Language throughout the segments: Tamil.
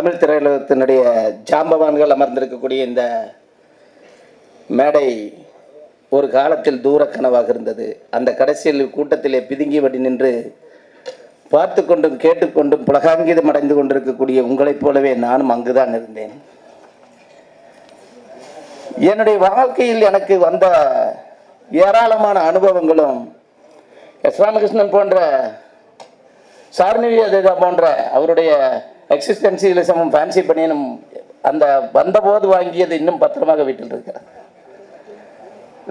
தமிழ் திரையுலகத்தினுடைய ஜாம்பவான்கள் அமர்ந்திருக்கக்கூடிய இந்த மேடை ஒரு காலத்தில் தூர கனவாக இருந்தது. அந்த கடைசியில் கூட்டத்திலே பிதுங்கி வடி நின்று பார்த்து கொண்டும் கேட்டுக்கொண்டும் புலகாங்கிதம் அடைந்து கொண்டிருக்கக்கூடிய உங்களைப் போலவே நானும் அங்குதான் இருந்தேன். என்னுடைய வாழ்க்கையில் எனக்கு வந்த ஏராளமான அனுபவங்களும் எஸ் ராமகிருஷ்ணன் போன்ற சார்னிவியா போன்ற அவருடைய எக்ஸிஸ்டன்சியலிசமும் ஃபேன்சி பண்ணியனும் அந்த வந்தபோது வாங்கியது இன்னும் பத்திரமாக வீட்டில் இருக்கிறது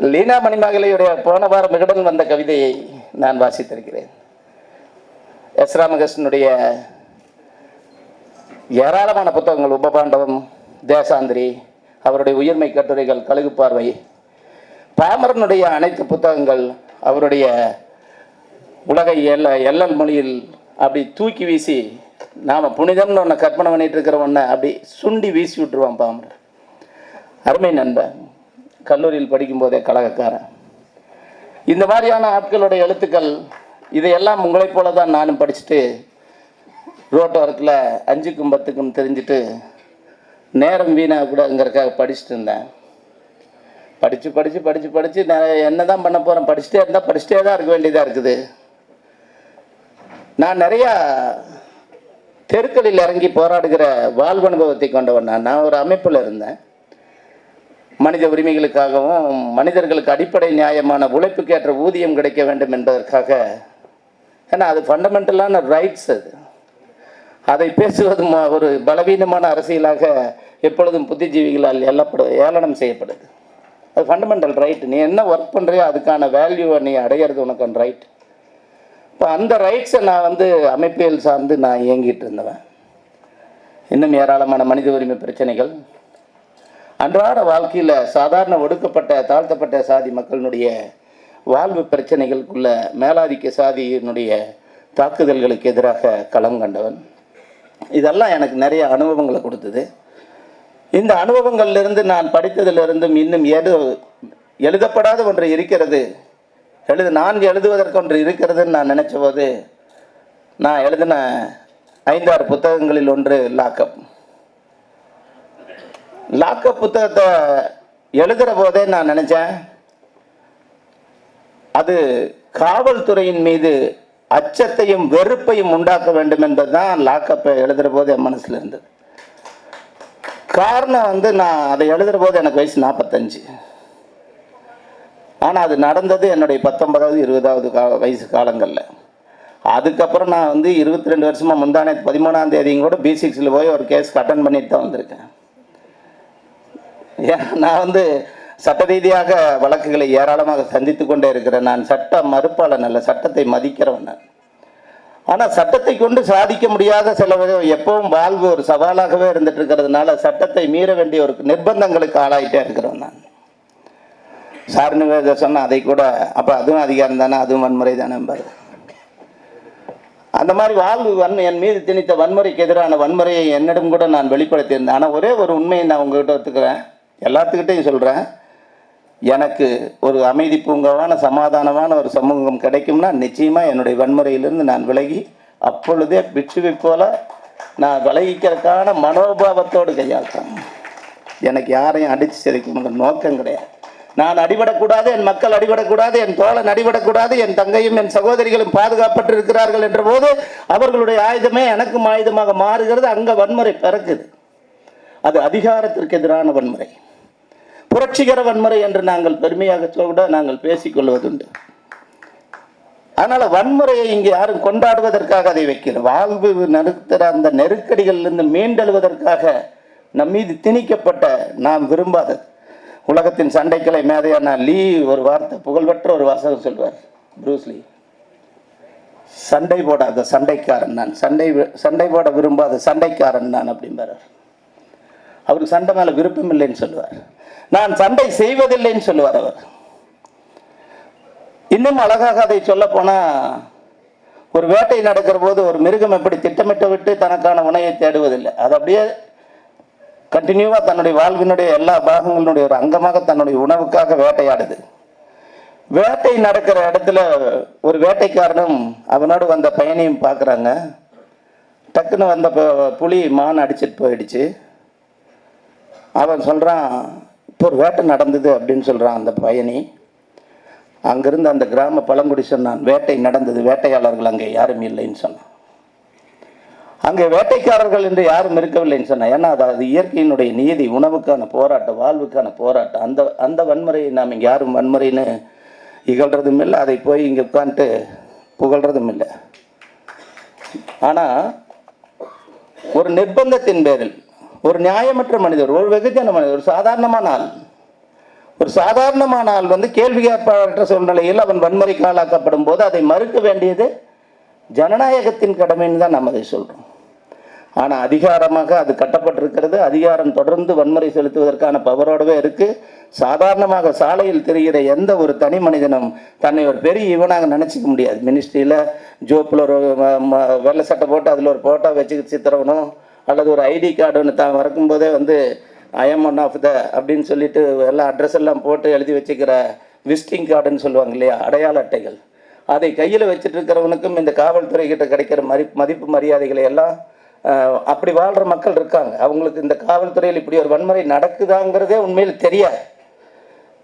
லீனா மணிமகளையுடைய போன வாரம் விகடன் வந்த கவிதையை நான் வாசித்திருக்கிறேன். எஸ் ராமகிருஷ்ணனுடைய ஏராளமான புத்தகங்கள் உபபாண்டவம் தேசாந்திரி அவருடைய உயிர்மை கட்டுரைகள் கழுகு பார்வை பாமரனுடைய அனைத்து புத்தகங்கள் அவருடைய உலகை எல்ல எல்லல் மொழியில் அப்படி தூக்கி வீசி நாம் புனிதம்னு ஒன்று கற்பனை பண்ணிட்டு இருக்கிற ஒன்றை அப்படி சுண்டி வீசி விட்டுருவான் பாமர் அருமை நண்பன் கல்லூரியில் படிக்கும்போதே கழகக்காரன். இந்த மாதிரியான ஆட்களுடைய எழுத்துக்கள் இதையெல்லாம் உங்களைப் போல தான் நானும் படிச்சுட்டு ரோட்டோரத்தில் அஞ்சுக்கும் பத்துக்கும் தெரிஞ்சுட்டு நேரம் வீணாக கூடங்கிறக்காக படிச்சுட்டு இருந்தேன். படித்து படித்து படித்து படித்து நான் என்ன தான் பண்ண போகிறேன் படிச்சுட்டே இருந்தால் படிச்சுட்டே தான் இருக்க வேண்டியதாக இருக்குது. நான் நிறையா தெருக்களில் இறங்கி போராடுகிற வாழ்வு அனுபவத்தை கொண்டவன் நான். நான் ஒரு அமைப்பில் இருந்தேன். மனித உரிமைகளுக்காகவும் மனிதர்களுக்கு அடிப்படை நியாயமான உழைப்புக்கேற்ற ஊதியம் கிடைக்க வேண்டும் என்பதற்காக ஏன்னா அது ஃபண்டமெண்டலான ரைட்ஸ் அது. அதை பேசுவது ஒரு பலவீனமான அரசியலாக எப்பொழுதும் புத்திஜீவிகளால் எல்லப்படு ஏளனம் செய்யப்படுது. அது ஃபண்டமெண்டல் ரைட் நீ என்ன ஒர்க் பண்ணுறியோ அதுக்கான வேல்யூவை நீ அடையிறது உனக்கான ரைட் இப்போ அந்த ரைட்ஸை நான் வந்து அமைப்பியல் சார்ந்து நான் இயங்கிட்டு இருந்தவன். இன்னும் ஏராளமான மனித உரிமை பிரச்சனைகள். அன்றாட வாழ்க்கையில் சாதாரண ஒடுக்கப்பட்ட தாழ்த்தப்பட்ட சாதி மக்களினுடைய வாழ்வு பிரச்சனைகளுக்குள்ள மேலாதிக்க சாதியினுடைய தாக்குதல்களுக்கு எதிராக களம் கண்டவன். இதெல்லாம் எனக்கு நிறைய அனுபவங்களை கொடுத்தது. இந்த அனுபவங்கள்லேருந்து நான் படித்ததிலிருந்தும் இன்னும் எது எழுதப்படாத ஒன்று இருக்கிறது எழுது நான் எழுதுவதற்கு ஒன்று இருக்கிறதுன்னு நான் நினச்ச போது நான் எழுதின ஐந்தாறு புத்தகங்களில் ஒன்று லாக்கப் லாக்கப் புத்தகத்தை எழுதுகிற போதே நான் நினச்சேன் அது காவல்துறையின் மீது அச்சத்தையும் வெறுப்பையும் உண்டாக்க வேண்டும் என்பது தான் லாக்கப்பை எழுதுகிற போது என் மனசில் இருந்தது. காரணம் வந்து நான் அதை எழுதுகிற போது எனக்கு வயசு நாற்பத்தஞ்சு ஆனால் அது நடந்தது என்னுடைய பத்தொன்பதாவது இருபதாவது கா வயசு காலங்களில். அதுக்கப்புறம் நான் வந்து இருபத்தி ரெண்டு வருஷமாக முந்தானே பதிமூணாம் தேதியும் கூட பி சிக்ஸில் போய் ஒரு கேஸ்க்கு அட்டன் பண்ணிட்டு தான் வந்திருக்கேன். ஏன் நான் வந்து சட்ட ரீதியாக வழக்குகளை ஏராளமாக சந்தித்து கொண்டே இருக்கிறேன். நான் சட்ட மறுப்பாளன் அல்ல சட்டத்தை மதிக்கிறவன் நான். ஆனால் சட்டத்தை கொண்டு சாதிக்க முடியாத சில எப்பவும் வாழ்வு ஒரு சவாலாகவே இருந்துட்டு இருக்கிறதுனால சட்டத்தை மீற வேண்டிய ஒரு நிர்பந்தங்களுக்கு ஆளாயிட்டே இருக்கிறவன் நான். சார்நிவேத சொன்னால் அதை கூட அப்போ அதுவும் அதிகாரம் தானே அதுவும் வன்முறை தானே பாரு அந்த மாதிரி வாழ்வு வன்மை என் மீது திணித்த வன்முறைக்கு எதிரான வன்முறையை என்னிடம் கூட நான் வெளிப்படுத்தியிருந்தேன். ஆனால் ஒரே ஒரு உண்மையை நான் உங்ககிட்ட ஒத்துக்கிறேன். எல்லாத்துக்கிட்டையும் சொல்கிறேன் எனக்கு ஒரு அமைதி பூங்காவான சமாதானமான ஒரு சமூகம் கிடைக்கும்னா நிச்சயமாக என்னுடைய வன்முறையிலிருந்து நான் விலகி அப்பொழுதே பிட்சுவை போல நான் விலகிக்கிறதுக்கான மனோபாவத்தோடு கையாள்றேன். எனக்கு யாரையும் அடித்து சிதைக்கணுங்கிற நோக்கம் கிடையாது. நான் அடிபடக்கூடாது என் மக்கள் அடிபடக்கூடாது என் தோழன் அடிபடக்கூடாது என் தங்கையும் என் சகோதரிகளும் பாதுகாப்பட்டு இருக்கிறார்கள் என்ற போது அவர்களுடைய ஆயுதமே எனக்கும் ஆயுதமாக மாறுகிறது அங்கே வன்முறை பிறக்குது. அது அதிகாரத்திற்கு எதிரான வன்முறை. புரட்சிகர வன்முறை என்று நாங்கள் பெருமையாக கூட நாங்கள் பேசிக்கொள்வதுண்டு. அதனால வன்முறையை இங்கே யாரும் கொண்டாடுவதற்காக அதை வைக்கிறது வாழ்வு நடுத்தர அந்த நெருக்கடிகளிலிருந்து மீண்டெழுவதற்காக நம் மீது திணிக்கப்பட்ட நாம் விரும்பாதது. உலகத்தின் சண்டைக்கலை மேதையான லீ ஒரு வார்த்தை புகழ்பெற்ற ஒரு வாசகம் சொல்வார் ப்ரூஸ்லி சண்டை போடாத சண்டைக்காரன் நான். சண்டை வி- சண்டை போட விரும்பாத சண்டைக்காரன் நான் அப்படிம்பார் அவருக்கு சண்டை மேலே விருப்பம் இல்லைன்னு சொல்லுவார். நான் சண்டை செய்வதில்லைன்னு சொல்லுவார் அவர். இன்னும் அழகாக அதை சொல்ல போனால் ஒரு வேட்டை நடக்கிற போது ஒரு மிருகம் எப்படி திட்டமிட்டு விட்டு தனக்கான உணவை தேடுவதில்லை. அது அப்படியே கண்டினியூவாக தன்னுடைய வாழ்வினுடைய எல்லா பாகங்களுடைய ஒரு அங்கமாக தன்னுடைய உணவுக்காக வேட்டையாடுது. வேட்டை நடக்கிற இடத்துல ஒரு வேட்டைக்காரனும் அவனோடு வந்த பையனையும் பார்க்குறாங்க. டக்குன்னு வந்த புலி மான் அடிச்சிட்டு போயிடுச்சு. அவன் சொல்கிறான் இப்போ ஒரு வேட்டை நடந்தது அப்படின்னு சொல்கிறான் அந்த பயணி அங்கிருந்து அந்த கிராம பழங்குடி சொன்னான் வேட்டை நடந்தது வேட்டையாளர்கள் அங்கே யாரும் இல்லைன்னு சொன்னான். அங்கே வேட்டைக்காரர்கள் என்று யாரும் இருக்கவில்லைன்னு சொன்னால் ஏன்னா அது அது இயற்கையினுடைய நீதி உணவுக்கான போராட்டம் வாழ்வுக்கான போராட்டம். அந்த அந்த வன்முறையை நாம் இங்கே யாரும் வன்முறைன்னு இகழ்கிறதும் இல்லை அதை போய் இங்கே உட்காந்துட்டு புகழ்கிறதும் இல்லை. ஆனால் ஒரு நிர்பந்தத்தின் பேரில் ஒரு நியாயமற்ற மனிதர் ஒரு வெகுஜன மனிதர் ஒரு சாதாரணமான ஆள் ஒரு சாதாரணமான ஆள் வந்து கேள்வி கேட்பாளற்ற சூழ்நிலையில் அவன் வன்முறைக்கு ஆளாக்கப்படும் போது அதை மறுக்க வேண்டியது ஜனநாயகத்தின் கடமைன்னு தான் நம்ம அதை சொல்கிறோம் ஆனால் அதிகாரமாக அது கட்டப்பட்டிருக்கிறது. அதிகாரம் தொடர்ந்து வன்முறை செலுத்துவதற்கான பவரோடவே இருக்குது சாதாரணமாக சாலையில் தெரிகிற எந்த ஒரு தனி மனிதனும் தன்னை ஒரு பெரிய இவனாக நினச்சிக்க முடியாது. மினிஸ்ட்ரியில் ஜோப்பில் ஒரு வெள்ளை சட்டை போட்டு அதில் ஒரு ஃபோட்டோ வச்சு சித்திரவனும் அல்லது ஒரு ஐடி கார்டு ஒன்று தான் மறக்கும்போதே வந்து ஐஎம் ஒன் ஆஃப் த அப்படின்னு சொல்லிட்டு எல்லா அட்ரஸ் எல்லாம் போட்டு எழுதி வச்சுக்கிற விசிட்டிங் கார்டுன்னு சொல்லுவாங்க இல்லையா? அடையாள அட்டைகள். அதை கையில் வச்சுட்டு இருக்கிறவனுக்கும் இந்த காவல்துறை கிட்ட கிடைக்கிற மதி மதிப்பு மரியாதைகளை எல்லாம் அப்படி வாழ்கிற மக்கள் இருக்காங்க. அவங்களுக்கு இந்த காவல்துறையில் இப்படி ஒரு வன்முறை நடக்குதாங்கிறதே உண்மையில் தெரியாது.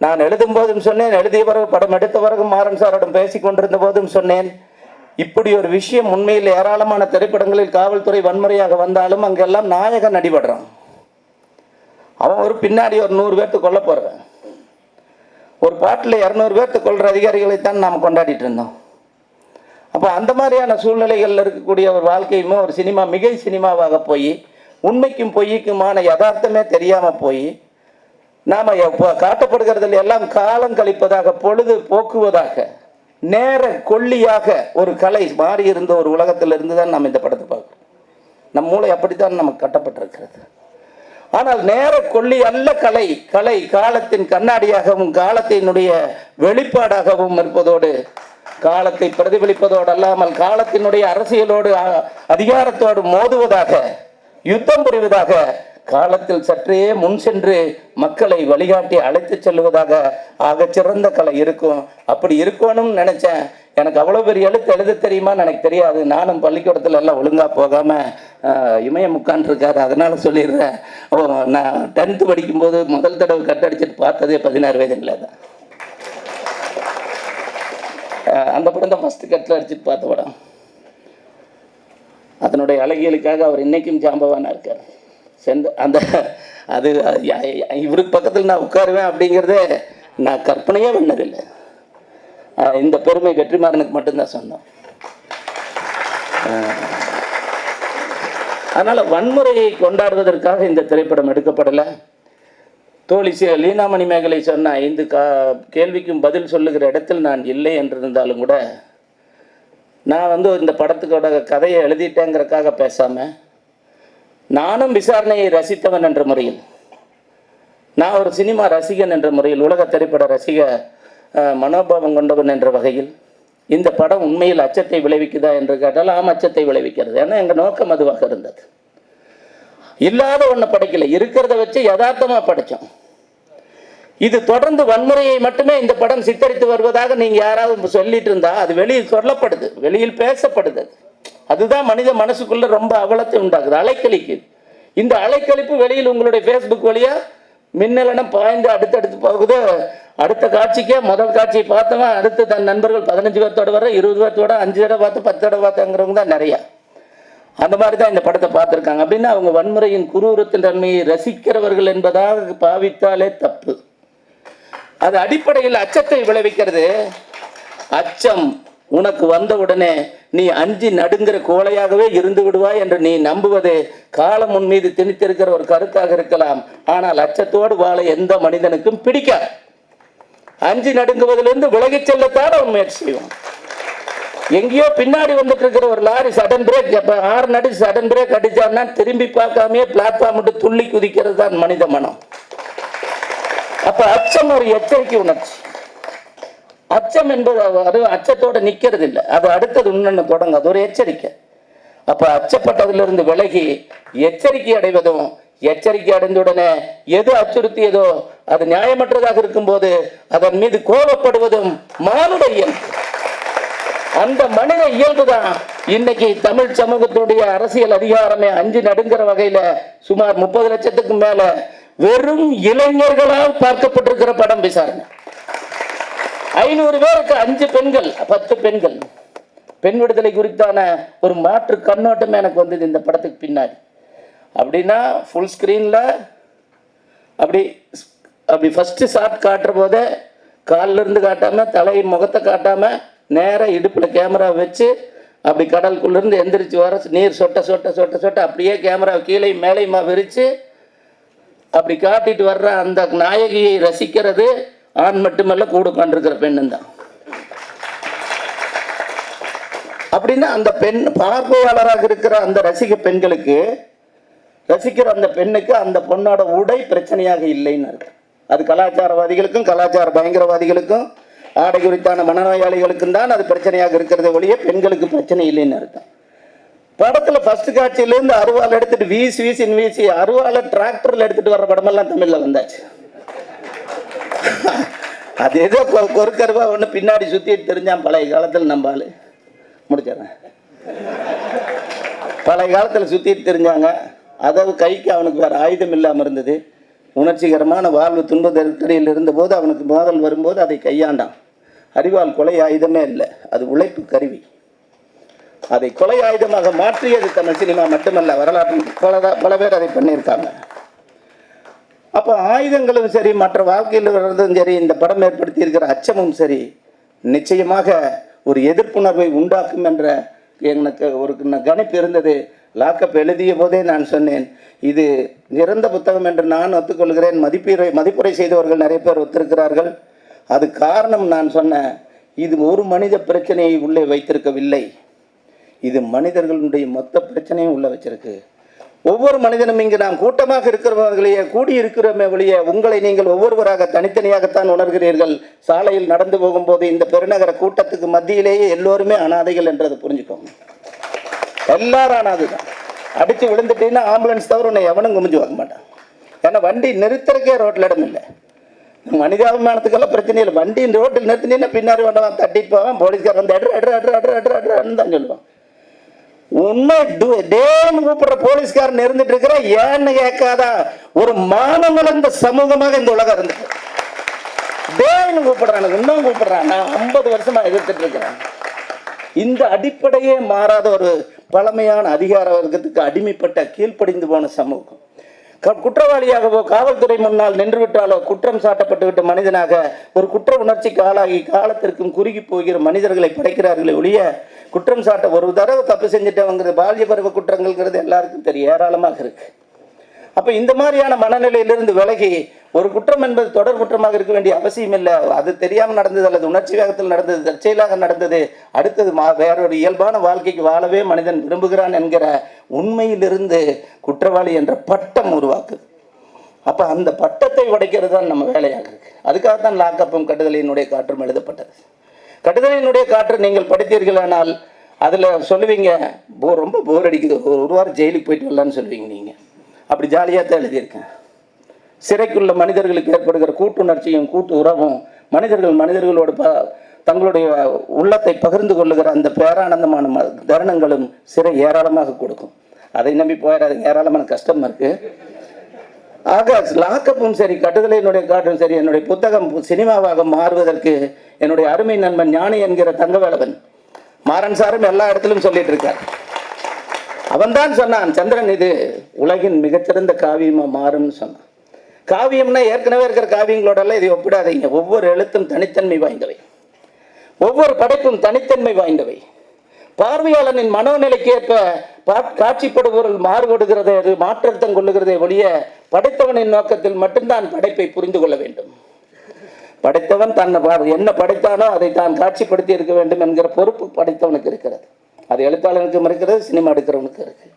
நான் எழுதும் போதும் சொன்னேன் எழுதிய பிறகு படம் எடுத்த பிறகு மாறன் சாரோடும் பேசி கொண்டிருந்த போதும் சொன்னேன். இப்படி ஒரு விஷயம் உண்மையில் ஏராளமான திரைப்படங்களில் காவல்துறை வன்முறையாக வந்தாலும் அங்கெல்லாம் நாயகன் அடிபடுறான். அவன் ஒரு பின்னாடி ஒரு நூறு பேர்த்து கொல்ல போடுறான் ஒரு பாட்டில் இரநூறு பேர்த்து கொள்கிற அதிகாரிகளைத்தான் நாம் கொண்டாடிட்டு இருந்தோம். அப்போ அந்த மாதிரியான சூழ்நிலைகளில் இருக்கக்கூடிய ஒரு வாழ்க்கையுமே ஒரு சினிமா மிகை சினிமாவாக போய் உண்மைக்கும் பொய்க்குமான யதார்த்தமே தெரியாமல் போய் நாம் காட்டப்படுகிறதில் எல்லாம் காலம் கழிப்பதாக பொழுது போக்குவதாக நேர கொல்லியாக ஒரு கலை மாறி இருந்த ஒரு உலகத்திலிருந்து தான் நாம் இந்த படத்தை பார்க்குறோம். நம் மூளை அப்படித்தான் நமக்கு கட்டப்பட்டிருக்கிறது. ஆனால் நேர கொல்லி அல்ல கலை கலை காலத்தின் கண்ணாடியாகவும் காலத்தினுடைய வெளிப்பாடாகவும் இருப்பதோடு காலத்தை பிரதிபலிப்பதோடு அல்லாமல் காலத்தினுடைய அரசியலோடு அதிகாரத்தோடு மோதுவதாக யுத்தம் புரிவதாக காலத்தில் சற்றே முன் சென்று மக்களை வழிகாட்டி அழைத்து செல்வதாக ஆக சிறந்த கலை இருக்கும். அப்படி இருக்கணும்னு நினைச்சேன். எனக்கு அவ்வளோ பெரிய எழுத்து எழுத தெரியுமான்னு எனக்கு தெரியாது. நானும் பள்ளிக்கூடத்துல எல்லாம் ஒழுங்காக போகாம இமயம் உட்காந்துருக்காரு அதனால சொல்லிடுறேன். ஓ நான் டென்த்து படிக்கும்போது முதல் தடவை கட்டடிச்சிட்டு பார்த்ததே பதினாறு வயதுல தான் அந்த படம் தான் ஃபஸ்ட்டு கட்டில் அடிச்சுட்டு பார்த்த படம். அதனுடைய அழகியலுக்காக அவர் இன்றைக்கும் ஜாம்பவானா இருக்கார். செந்த அந்த அது இவருக்கு பக்கத்தில் நான் உட்காருவேன் அப்படிங்கிறதே நான் கற்பனையே பண்ணதில்லை. இந்த பெருமை வெற்றிமாறனுக்கு மட்டும்தான் சொந்தம். அதனால் வன்முறையை கொண்டாடுவதற்காக இந்த திரைப்படம் எடுக்கப்படலை. தோழி லீனாமணி மேகலை சொன்ன ஐந்து கா கேள்விக்கும் பதில் சொல்லுகிற இடத்தில் நான் இல்லை என்றிருந்தாலும் கூட நான் வந்து இந்த படத்துக்கோட கதையை எழுதிட்டேங்கிறக்காக பேசாமல் நானும் விசாரணையை ரசித்தவன் என்ற முறையில் நான் ஒரு சினிமா ரசிகன் என்ற முறையில் உலக திரைப்பட ரசிக மனோபாவம் கொண்டவன் என்ற வகையில் இந்த படம் உண்மையில் அச்சத்தை விளைவிக்குதா என்று கேட்டால் ஆம் அச்சத்தை விளைவிக்கிறது. ஏன்னா எங்கள் நோக்கம் அதுவாக இருந்தது. இல்லாத ஒன்றை படைக்கல. இருக்கிறத வச்சு யதார்த்தமாக படைச்சோம். இது தொடர்ந்து வன்முறையை மட்டுமே இந்த படம் சித்தரித்து வருவதாக நீங்கள் யாராவது சொல்லிட்டு இருந்தா அது வெளியில் சொல்லப்படுது. வெளியில் பேசப்படுது அதுதான் மனித மனசுக்குள்ள ரொம்ப அவலத்தை உண்டாக்குது. அலைக்கழிக்குது. இந்த அலைக்கழிப்பு வெளியில் உங்களுடைய ஃபேஸ்புக் வழியாக மின்னலனம் பாய்ந்து அடுத்தடுத்து போகுது. அடுத்த காட்சிக்கே முதல் காட்சியை பார்த்தவன் அடுத்து தன் நண்பர்கள் பதினஞ்சு பேர்த்தோட வர இருபது பேர்த்தோட அஞ்சு தடவை பார்த்து பத்து தடவை பார்த்துங்கிறவங்க தான் நிறையா. அந்த மாதிரி தான் இந்த படத்தை பார்த்துருக்காங்க. அப்படின்னா அவங்க வன்முறையின் குரூரத்தின் தன்மையை ரசிக்கிறவர்கள் என்பதாக பாவித்தாலே தப்பு. அது அடிப்படையில் அச்சத்தை விளைவிக்கிறது. அச்சம் உனக்கு வந்த உடனே நீ அஞ்சி நடுங்கிற கோழையாகவே இருந்து விடுவாய் என்று நீ நம்புவது காலம் உன் மீது திணித்திருக்கிற ஒரு கருத்தாக இருக்கலாம். ஆனால் அச்சத்தோடு வாழ எந்த மனிதனுக்கும் பிடிக்காது. அஞ்சு நடுங்குவதிலிருந்து விலகிச் செல்லத்தான் அவன் முயற்சி செய்வான். எங்கேயோ பின்னாடி வந்துட்டு இருக்கிற ஒரு லாரி சடன் பிரேக் ஆறு நடி சடன் பிரேக் அடிச்சான்னா திரும்பி பார்க்காமயே பிளாட்ஃபார்ம் விட்டு துள்ளி குதிக்கிறது தான் மனித மனம். அப்ப அச்சம் ஒரு எச்சரிக்கை உணர்ச்சி. அச்சம் என்பது அது அச்சத்தோட நிக்கிறது இல்லை. அது அடுத்தது இன்னொன்னு தொடங்க அது ஒரு எச்சரிக்கை. அப்ப அச்சப்பட்டதிலிருந்து விலகி எச்சரிக்கை அடைவதும் எச்சரிக்கை அடைந்த உடனே எது அச்சுறுத்தியதோ அது நியாயமற்றதாக இருக்கும்போது அதன் மீது கோபப்படுவதும் மானுட அந்த மனித இயல்புதான். இன்னைக்கு தமிழ் சமூகத்துடைய அரசியல் அதிகாரமே அஞ்சு நடுங்கிற வகையில சுமார் முப்பது லட்சத்துக்கு மேல வெறும் இளைஞர்களால் பார்க்கப்பட்டிருக்கிற படம் விசாரணை. ஐநூறு பேருக்கு அஞ்சு பெண்கள் பத்து பெண்கள். பெண் விடுதலை குறித்தான ஒரு மாற்று கண்ணோட்டம் எனக்கு வந்தது இந்த படத்துக்கு பின்னாடி. அப்படின்னா ஃபுல் ஸ்க்ரீனில் அப்படி அப்படி ஃபஸ்ட்டு ஷாட் காட்டுற போதே காலில் இருந்து காட்டாமல் தலை முகத்தை காட்டாமல் நேராக இடுப்பில் கேமரா வச்சு அப்படி கடலுக்குள்ளேருந்து எந்திரிச்சு வர நீர் சொட்ட சொட்ட சொட்ட சொட்ட அப்படியே கேமரா கீழே மேலேயுமா விரித்து அப்படி காட்டிட்டு வர்ற அந்த நாயகியை ரசிக்கிறது ஆண் மட்டுமல்ல கூட உட்காந்துருக்கிற பெண்ணும் தான். அப்படின்னா அந்த பெண் பார்வையாளராக இருக்கிற அந்த ரசிக பெண்களுக்கு ரசிக்கிற அந்த பெண்ணுக்கு அந்த பொண்ணோட உடை பிரச்சனையாக இல்லைன்னு அது கலாச்சாரவாதிகளுக்கும் கலாச்சார பயங்கரவாதிகளுக்கும் ஆடை குறித்தான மனநோயாளிகளுக்கும் தான் அது பிரச்சனையாக இருக்கிறத ஒழிய பெண்களுக்கு பிரச்சனை இல்லைன்னு அர்த்தம். படத்துல ஃபர்ஸ்ட் காட்சியிலேருந்து அருவாள் எடுத்துட்டு வீசி வீசின்னு வீசி அருவாளை டிராக்டர்ல எடுத்துட்டு வர்ற படமெல்லாம் தமிழ்ல வந்தாச்சு. அது ஏதோ கொறுக்கருவா ஒன்று பின்னாடி சுத்திட்டு தெரிஞ்சான் பழைய காலத்தில் நம்ம ஆளு. முடிச்சிடறேன். பழைய காலத்தில் சுத்திட்டு தெரிஞ்சாங்க. அதாவது கைக்கு அவனுக்கு வேற ஆயுதம் இல்லாமல் இருந்தது. உணர்ச்சிகரமான வாழ்வு துன்ப நெருக்கடியில் இருந்தபோது அவனுக்கு மோதல் வரும்போது அதை கையாண்டான். அறிவால் கொலை ஆயுதமே இல்லை. அது உழைப்பு கருவி. அதை கொலை ஆயுதமாக மாற்றியது தமிழ் சினிமா மட்டுமல்ல வரலாற்றில் பல பல பேர் அதை பண்ணியிருக்காங்க. அப்போ ஆயுதங்களும் சரி மற்ற வாழ்க்கையில் வர்றதும் சரி இந்த படம் ஏற்படுத்தி இருக்கிற அச்சமும் சரி நிச்சயமாக ஒரு எதிர்ப்புணர்வை உண்டாக்கும் என்ற எனக்கு ஒரு கணிப்பு இருந்தது. லாக்கப் எழுதிய போதே நான் சொன்னேன் இது நிறந்த புத்தகம் என்று நான் ஒத்துக்கொள்கிறேன். மதிப்பீரை மதிப்புரை செய்தவர்கள் நிறைய பேர் ஒத்திருக்கிறார்கள். அது காரணம் நான் சொன்னேன் இது ஒரு மனித பிரச்சனையை உள்ளே வைத்திருக்கவில்லை. இது மனிதர்களுடைய மொத்த பிரச்சனையும் உள்ள வச்சிருக்கு. ஒவ்வொரு மனிதனும் இங்கு நாம் கூட்டமாக இருக்கிறவர்களையே கூடி இருக்கிறோமே ஒழிய உங்களை நீங்கள் ஒவ்வொருவராக தனித்தனியாகத்தான் உணர்கிறீர்கள். சாலையில் நடந்து போகும்போது இந்த பெருநகர கூட்டத்துக்கு மத்தியிலேயே எல்லோருமே அனாதைகள் என்றதை புரிஞ்சுக்கோங்க. எல்லாரும் அனாதை தான் அடித்து விழுந்துட்டீங்கன்னா ஆம்புலன்ஸ் தவிர உன்னை எவனும் குமிஞ்சு வாங்க மாட்டான். ஏன்னா வண்டி நிறுத்துறக்கே ரோட்டில் இடம் இல்லை. மனிதாபிமானத்துக்கெல்லாம் பிரச்சனை இல்லை. வண்டி ரோட்டில் நிறுத்தினீங்கன்னா பின்னாடி வந்தவன் தட்டிட்டு போவான் போலீஸ்காரன் வந்து அட்ரு அட்ரு அட்ரு அட்ரு அட்ரு அட்ரு தான் சொல்லுவான். உண்மை டேன்னு கூப்பிடுற போலீஸ்காரன் இருந்துட்டு இருக்கிற ஏன்னு கேட்காதா? ஒரு மானம் சமூகமாக இந்த உலகம் இருந்துச்சு டேன்னு கூப்பிடுறான் இன்னும் கூப்பிடுறான். நான் ஐம்பது வருஷமா எதிர்த்துட்டு இருக்கிறேன். இந்த அடிப்படையே மாறாத ஒரு பழமையான அதிகார வர்க்கத்துக்கு அடிமைப்பட்ட கீழ்ப்படிந்து போன சமூகம். குற்றவாளியாகவோ காவல்துறை முன்னால் நின்று விட்டாலோ குற்றம் சாட்டப்பட்டு விட்ட மனிதனாக ஒரு குற்ற உணர்ச்சிக்கு ஆளாகி காலத்திற்கும் குறுகி போகிற மனிதர்களை படைக்கிறார்களே ஒழிய குற்றம் சாட்ட ஒரு தடவை தப்பு செஞ்சுட்டவங்கிறது பால்ய பருவ குற்றங்கள்ங்கிறது எல்லாருக்கும் தெரியும். ஏராளமாக இருக்கு. அப்போ இந்த மாதிரியான மனநிலையிலிருந்து விலகி ஒரு குற்றம் என்பது தொடர் குற்றமாக இருக்க வேண்டிய அவசியம் இல்லை. அது தெரியாமல் நடந்தது அல்லது உணர்ச்சி வேகத்தில் நடந்தது தற்செயலாக நடந்தது அடுத்தது மா வேறொரு இயல்பான வாழ்க்கைக்கு வாழவே மனிதன் விரும்புகிறான் என்கிற உண்மையிலிருந்து குற்றவாளி என்ற பட்டம் உருவாக்குது. அப்போ அந்த பட்டத்தை உடைக்கிறது தான் நம்ம வேலையாக இருக்கு. அதுக்காக தான் லாக்கப்பும் கட்டுதலினுடைய காற்றும் எழுதப்பட்டது. கட்டுதலினுடைய காற்று நீங்கள் படித்தீர்களானால் அதில் சொல்லுவீங்க போ ரொம்ப போர் அடிக்குது. ஒரு ஒரு வாரம் ஜெயிலுக்கு போயிட்டு வரலான்னு சொல்லுவீங்க நீங்கள் அப்படி ஜாலியாக தான் எழுதியிருக்கேன். சிறைக்குள்ள மனிதர்களுக்கு ஏற்படுகிற கூட்டுணர்ச்சியும் கூட்டு உறவும் மனிதர்கள் மனிதர்களோடு ப தங்களுடைய உள்ளத்தை பகிர்ந்து கொள்ளுகிற அந்த பேரானந்தமான ம- தருணங்களும் சிறை ஏராளமாக கொடுக்கும். அதை நம்பி போயிடாது ஏராளமான கஷ்டம் இருக்குது ஆக லாக்கப்பும் சரி கட்டுதலையினுடைய காட்டும் சரி என்னுடைய புத்தகம் சினிமாவாக மாறுவதற்கு என்னுடைய அருமை நண்பன் ஞானி என்கிற தங்கவேலவன் மாறன் சாரும் எல்லா இடத்திலும் சொல்லிட்டு இருக்கார். அவன்தான் சொன்னான் சந்திரன் இது உலகின் மிகச்சிறந்த காவியமாக மாறும்னு சொன்னான். காவியம்னா ஏற்கனவே இருக்கிற காவியங்களோடலாம் இதை ஒப்பிடாதீங்க. ஒவ்வொரு எழுத்தும் தனித்தன்மை வாய்ந்தவை. ஒவ்வொரு படைப்பும் தனித்தன்மை வாய்ந்தவை. பார்வையாளனின் மனோநிலைக்கு ஏற்ப பா- காட்சிப்படுபவர்கள் மாறுபடுகிறதே அது மாற்றத்தம் கொள்ளுகிறதே ஒழிய படைத்தவனின் நோக்கத்தில் மட்டும்தான் படைப்பை புரிந்து கொள்ள வேண்டும். படைத்தவன் தன்னை என்ன படைத்தானோ அதை தான் காட்சிப்படுத்தி இருக்க வேண்டும் என்கிற பொறுப்பு படைத்தவனுக்கு இருக்கிறது. அது எழுத்தாளனுக்கும் இருக்கிறது சினிமா எடுக்கிறவனுக்கு இருக்கு.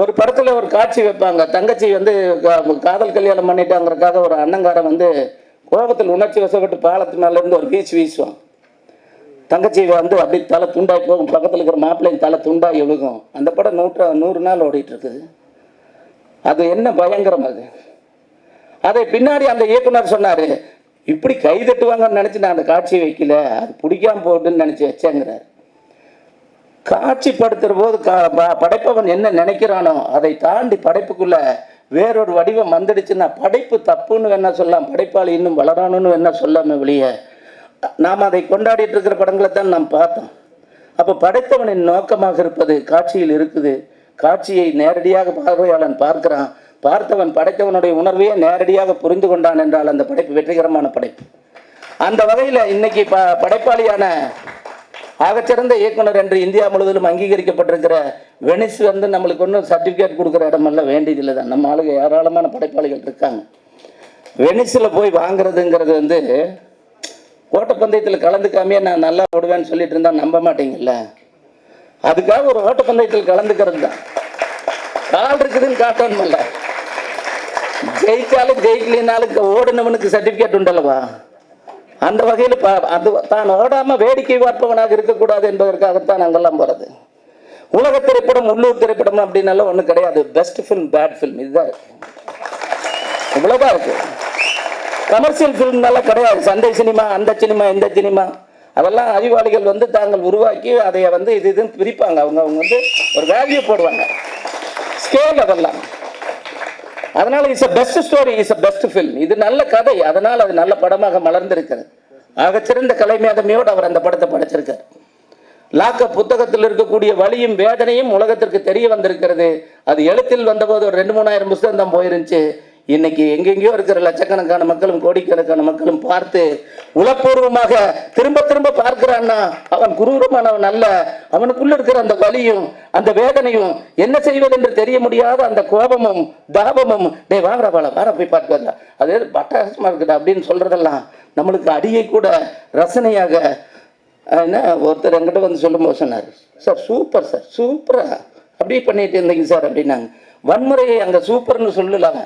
ஒரு படத்தில் ஒரு காட்சி வைப்பாங்க. தங்கச்சி வந்து காதல் கல்யாணம் பண்ணிட்டாங்கிறக்காக ஒரு அண்ணங்காரன் வந்து கோபத்தில் உணர்ச்சி வசப்பட்டு பாலத்து மேலேருந்து ஒரு வீச்சு வீசுவான். தங்கச்சி வந்து அப்படி தலை துண்டாகி போகும். பக்கத்தில் இருக்கிற மாப்பிள்ளையும் தலை துண்டாகி எழுகும் அந்த படம் நூற்று நூறு நாள் ஓடிட்டு இருக்குது. அது என்ன பயங்கரம் அது. அதை பின்னாடி அந்த இயக்குனர் சொன்னார் இப்படி கை தட்டுவாங்கன்னு நினச்சி நான் அந்த காட்சியை வைக்கல. அது பிடிக்காம போட்டுன்னு நினச்சி வச்சேங்கிறார். காட்சிப்படுத்துகிற போது கா- படைப்பவன் என்ன நினைக்கிறானோ அதை தாண்டி படைப்புக்குள்ள வேறொரு வடிவம் வந்துடுச்சுன்னா படைப்பு தப்புன்னு என்ன சொல்லலாம் படைப்பாளி இன்னும் வளரணும்னு என்ன சொல்லாம வெளியே நாம் அதை கொண்டாடிட்டு இருக்கிற படங்களை தான் நாம் பார்த்தோம். அப்போ படைத்தவனின் நோக்கமாக இருப்பது காட்சியில் இருக்குது காட்சியை நேரடியாக பார்வையாளன் பார்க்கிறான் பார்த்தவன் படைத்தவனுடைய உணர்வையே நேரடியாக புரிந்து கொண்டான் என்றால் அந்த படைப்பு வெற்றிகரமான படைப்பு. அந்த வகையில் இன்னைக்கு ப படைப்பாளியான ஆகச்சிறந்த இயக்குனர் என்று இந்தியா முழுவதிலும் அங்கீகரிக்கப்பட்டிருக்கிற வெனிஸ் வந்து நம்மளுக்கு ஒன்றும் சர்டிஃபிகேட் கொடுக்குற இடமெல்லாம் வேண்டியதில்லை தான். நம்ம ஆளுங்க ஏராளமான படைப்பாளிகள் இருக்காங்க. வெனிஸில் போய் வாங்குறதுங்கிறது வந்து ஓட்டப்பந்தயத்தில் கலந்துக்காமையே நான் நல்லா ஓடுவேன்னு சொல்லிட்டு இருந்தால் நம்ப மாட்டீங்கல்ல? அதுக்காக ஒரு ஓட்டப்பந்தயத்தில் கலந்துக்கிறது தான். கால் இருக்குதுன்னு காட்டணும்ல. ஜெயிச்சாலும் ஜெயிக்கலினாலும் ஓடுனவனுக்கு சர்டிஃபிகேட் உண்டல்லவா? அந்த வகையில் அது தான் ஓடாமல் வேடிக்கை பார்ப்பவனாக இருக்கக்கூடாது என்பதற்காகத்தான் அங்கெல்லாம் போகிறது உலக திரைப்படம் உள்ளூர் திரைப்படம் அப்படின்னாலும் ஒன்றும் கிடையாது. பெஸ்ட் ஃபில்ம் பேட் ஃபில்ம் இதுதான் இவ்வளோதான் இருக்குது கமர்ஷியல் ஃபிலிம்னால கிடையாது. சண்டை சினிமா அந்த சினிமா இந்த சினிமா அதெல்லாம் அறிவாளிகள் வந்து தாங்கள் உருவாக்கி அதை வந்து இது இதுன்னு பிரிப்பாங்க. அவங்க அவங்க வந்து ஒரு வேல்யூ போடுவாங்க. ஸ்கேல் அதெல்லாம். அதனால is a best story is a best film இது நல்ல கதை அதனால் அது நல்ல படமாக மலர்ந்திருக்கிறது. ஆகச்சிறந்த கலைமேதமையோடு அவர் அந்த படத்தை படைச்சிருக்கார். லாக்க புத்தகத்தில் இருக்கக்கூடிய வலியும் வேதனையும் உலகத்திற்கு தெரிய வந்திருக்கிறது. அது எழுத்தில் வந்தபோது ஒரு ரெண்டு மூணாயிரம் புத்தகம் தான் போயிருந்துச்சு. இன்னைக்கு எங்கெங்கேயோ இருக்கிற லட்சக்கணக்கான மக்களும் கோடிக்கணக்கான மக்களும் பார்த்து உளப்பூர்வமாக திரும்ப திரும்ப பார்க்கிறான்னா அவன் குரூரமானவன் அல்ல. அவனுக்குள்ள இருக்கிற அந்த வலியும் அந்த வேதனையும் என்ன செய்வது என்று தெரிய முடியாத அந்த கோபமும் தாபமும் டே வாங்கடா பால வார போய் பார்த்து வரலாம். அது பட்டாசமா இருக்குடா அப்படின்னு சொல்றதெல்லாம் நம்மளுக்கு அடியை கூட ரசனையாக என்ன ஒருத்தர் என்கிட்ட வந்து சொல்லும்போது சொன்னார். சார் சூப்பர் சார் சூப்பரா. அப்படி பண்ணிட்டு இருந்தீங்க சார் அப்படின்னாங்க. வன்முறையை அங்கே சூப்பர்னு சொல்லலாங்க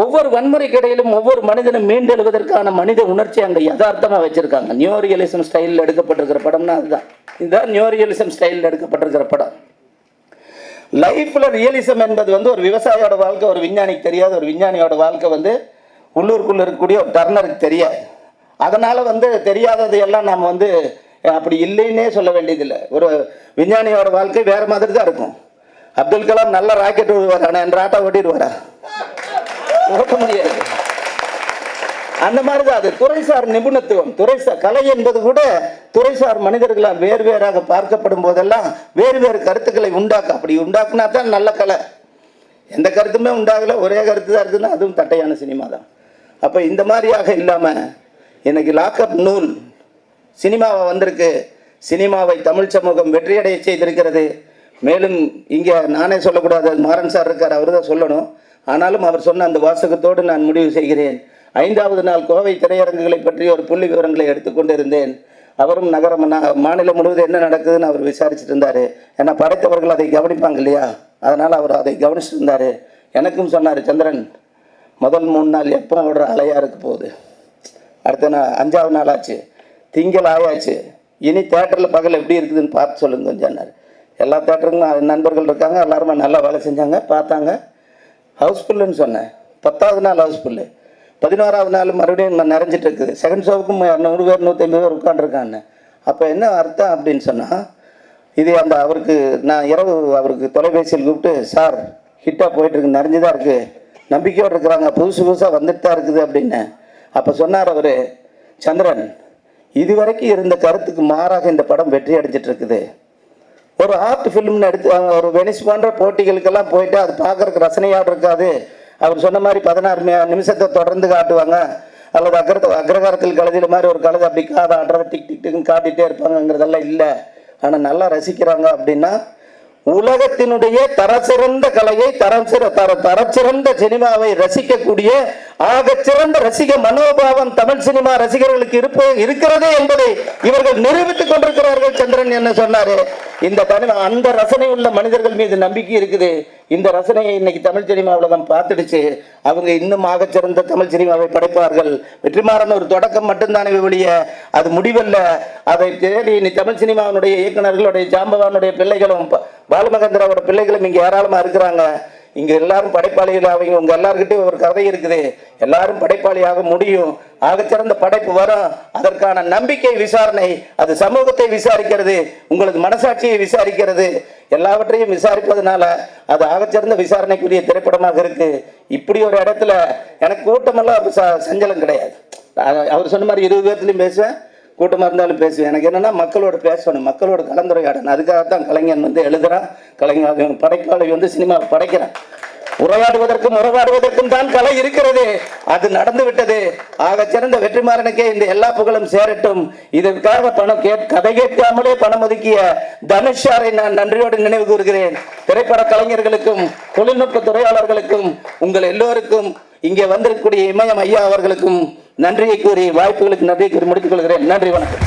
ஒவ்வொரு வன்முறைக்கு இடையிலும் ஒவ்வொரு மனிதனும் மீண்டெழுவதற்கான மனித உணர்ச்சி அங்கே யதார்த்தமாக வச்சிருக்காங்க. நியூ ரியலிசம் ஸ்டைலில் எடுக்கப்பட்டிருக்கிற படம்னா அதுதான். இதுதான் நியூ ரியலிசம் ஸ்டைலில் எடுக்கப்பட்டிருக்கிற படம். லைஃப்பில் ரியலிசம் என்பது வந்து ஒரு விவசாயியோட வாழ்க்கை ஒரு விஞ்ஞானிக்கு தெரியாது ஒரு விஞ்ஞானியோட வாழ்க்கை வந்து உள்ளூருக்குள்ளே இருக்கக்கூடிய ஒரு டர்னருக்கு தெரியாது. அதனால் வந்து தெரியாதது எல்லாம் நாம் வந்து அப்படி இல்லைன்னே சொல்ல வேண்டியதில்லை. ஒரு விஞ்ஞானியோட வாழ்க்கை வேறு மாதிரி தான் இருக்கும். அப்துல் கலாம் நல்ல ராக்கெட் விடுவார் ஆனால் என் ராட்டா ஓட்டிடுவாரா? ஓட்ட முடியாது. அந்த மாதிரி தான் அது. துறைசார் நிபுணத்துவம் துறைசார் கலை என்பது கூட துறைசார் மனிதர்களால் வேறு வேறாக பார்க்கப்படும் போதெல்லாம் வேறு வேறு கருத்துக்களை உண்டாக்க அப்படி உண்டாக்குனா தான் நல்ல கலை. எந்த கருத்துமே உண்டாகல. ஒரே கருத்து தான் இருக்குதுன்னா அதுவும் தட்டையான சினிமா தான். அப்போ இந்த மாதிரியாக இல்லாமல் எனக்கு லாக்அப் நூல் சினிமாவை வந்திருக்கு. சினிமாவை தமிழ் சமூகம் வெற்றியடைய செய்திருக்கிறது. மேலும் இங்கே நானே சொல்லக்கூடாது. மாறன் சார் இருக்கார் அவர் தான் சொல்லணும். ஆனாலும் அவர் சொன்ன அந்த வாசகத்தோடு நான் முடிவு செய்கிறேன். ஐந்தாவது நாள் கோவை திரையரங்குகளை பற்றி ஒரு புள்ளி விவரங்களை எடுத்துக்கொண்டிருந்தேன் அவரும் நகரம் மாநிலம் முழுவதும் என்ன நடக்குதுன்னு அவர் விசாரிச்சுட்டு இருந்தார். ஏன்னா படைத்தவர்கள் அதை கவனிப்பாங்க இல்லையா? அதனால் அவர் அதை கவனிச்சுட்டு இருந்தார். எனக்கும் சொன்னார் சந்திரன் முதல் மூணு நாள் எப்போ ஓடுற அலையாக இருக்க போகுது? அடுத்த நாள் அஞ்சாவது நாள் ஆச்சு. திங்கள் ஆயாச்சு. இனி தேட்டரில் பகல் எப்படி இருக்குதுன்னு பார்த்து சொல்லுங்க கொஞ்சம் எல்லா தேட்டருக்கும் நண்பர்கள் இருக்காங்க. எல்லாருமே நல்லா வேலை செஞ்சாங்க. பார்த்தாங்க. ஹவுஸ்ஃபுல்லுன்னு சொன்னேன். பத்தாவது நாள் ஹவுஸ்ஃபுல்லு பதினோராவது நாள் மறுபடியும் நிறைஞ்சிட்டு இருக்குது செகண்ட் ஷோவுக்கும் நூறு பேர் நூற்றி பேர் உட்காந்துருக்காங்க அப்போ என்ன அர்த்தம் அப்படின்னு சொன்னால் இது அந்த அவருக்கு நான் இரவு அவருக்கு தொலைபேசியில் கூப்பிட்டு சார் ஹிட்டாக போயிட்டுருக்கு நிறைஞ்சுதான் இருக்குது நம்பிக்கையோடு இருக்கிறாங்க. புதுசு புதுசாக வந்துட்டு தான் இருக்குது அப்படின்னு. அப்போ சொன்னார் அவர் சந்திரன் இதுவரைக்கும் இருந்த கருத்துக்கு மாறாக இந்த படம் வெற்றி அடைஞ்சிட்டு இருக்குது ஒரு ஆர்ட் ஃபிலிம்னு எடுத்து ஒரு வெனிஸ் போன்ற போட்டிகளுக்கெல்லாம் போயிட்டு அது பார்க்கறதுக்கு ரசனையாக இருக்காது. அவர் சொன்ன மாதிரி பதினாறு நிமிஷத்தை தொடர்ந்து காட்டுவாங்க. அல்லது அக்ர அக்ரகாரத்தில் கழுதியில் மாதிரி ஒரு கழுது அப்படி காதை ஆடுறத டிக் டிக் டிக்னு காட்டிகிட்டே இருப்பாங்கங்கிறதெல்லாம் இல்லை. ஆனால் நல்லா ரசிக்கிறாங்க அப்படின்னா உலகத்தினுடைய தரச்சிறந்த கலையை தரம் சிற தர தரச்சிறந்த சினிமாவை ரசிக்கக்கூடிய ஆகச்சிறந்த ரசிக மனோபாவம் தமிழ் சினிமா ரசிகர்களுக்கு இருப்ப இருக்கிறது என்பதை இவர்கள் நிரூபித்துக் கொண்டிருக்கிறார்கள் சந்திரன் என்ன சொன்னாரு? இந்த தனி அந்த ரசனை உள்ள மனிதர்கள் மீது நம்பிக்கை இருக்குது. இந்த ரசனையை இன்னைக்கு தமிழ் சினிமா தான் பார்த்துடுச்சு. அவங்க இன்னும் ஆகச்சிறந்த தமிழ் சினிமாவை படைப்பார்கள். வெற்றிமாறன் ஒரு தொடக்கம் மட்டும்தானே வெளிய அது முடிவல்ல. அதை தேடி இனி தமிழ் சினிமாவினுடைய இயக்குனர்களுடைய ஜாம்பவானுடைய பிள்ளைகளும் ப- பாலுமகேந்திராவோட பிள்ளைகளும் இங்கே ஏராளமாக இருக்கிறாங்க. இங்கே எல்லாரும் படைப்பாளிகள் படைப்பாளிகளாக உங்கள் எல்லார்கிட்டயும் ஒரு கதை இருக்குது. எல்லாரும் படைப்பாளியாக முடியும். ஆகச்சிறந்த படைப்பு வரும். அதற்கான நம்பிக்கை விசாரணை அது சமூகத்தை விசாரிக்கிறது உங்களுக்கு மனசாட்சியை விசாரிக்கிறது. எல்லாவற்றையும் விசாரிப்பதனால அது ஆகச்சிறந்த விசாரணைக்குரிய திரைப்படமாக இருக்கு. இப்படி ஒரு இடத்துல எனக்கு கூட்டமெல்லாம் ச- சஞ்சலம் கிடையாது. அவர் சொன்ன மாதிரி இருபது பேர்த்துலையும் பேசுவேன். கூட்டமாக இருந்தாலும் பேசுவேன். எனக்கு என்னென்னா மக்களோட பேசணும் மக்களோட கலந்துரையாடணும். அதுக்காகத்தான் கலைஞன் வந்து எழுதுகிறான் கலைஞர் படைப்பாளி வந்து சினிமாவில் படைக்கிறான். உறவாடுவதற்கும் உறவாடுவதற்கும் தான் கலை இருக்கிறது. அது நடந்து விட்டது. ஆக சிறந்த வெற்றிமாறனுக்கே இந்த எல்லா புகழும் சேரட்டும். இதற்காக பணம் கே கதை கேட்காமலே பணம் ஒதுக்கிய தனுஷாரை நான் நன்றியோடு நினைவு கூறுகிறேன். திரைப்பட கலைஞர்களுக்கும் தொழில்நுட்ப துறையாளர்களுக்கும் உங்கள் எல்லோருக்கும் இங்கே வந்திருக்கக்கூடிய இமயம் ஐயா அவர்களுக்கும் நன்றியை கூறி வாய்ப்புகளுக்கு நன்றி கூறி முடித்துக் கொள்கிறேன். நன்றி வணக்கம்.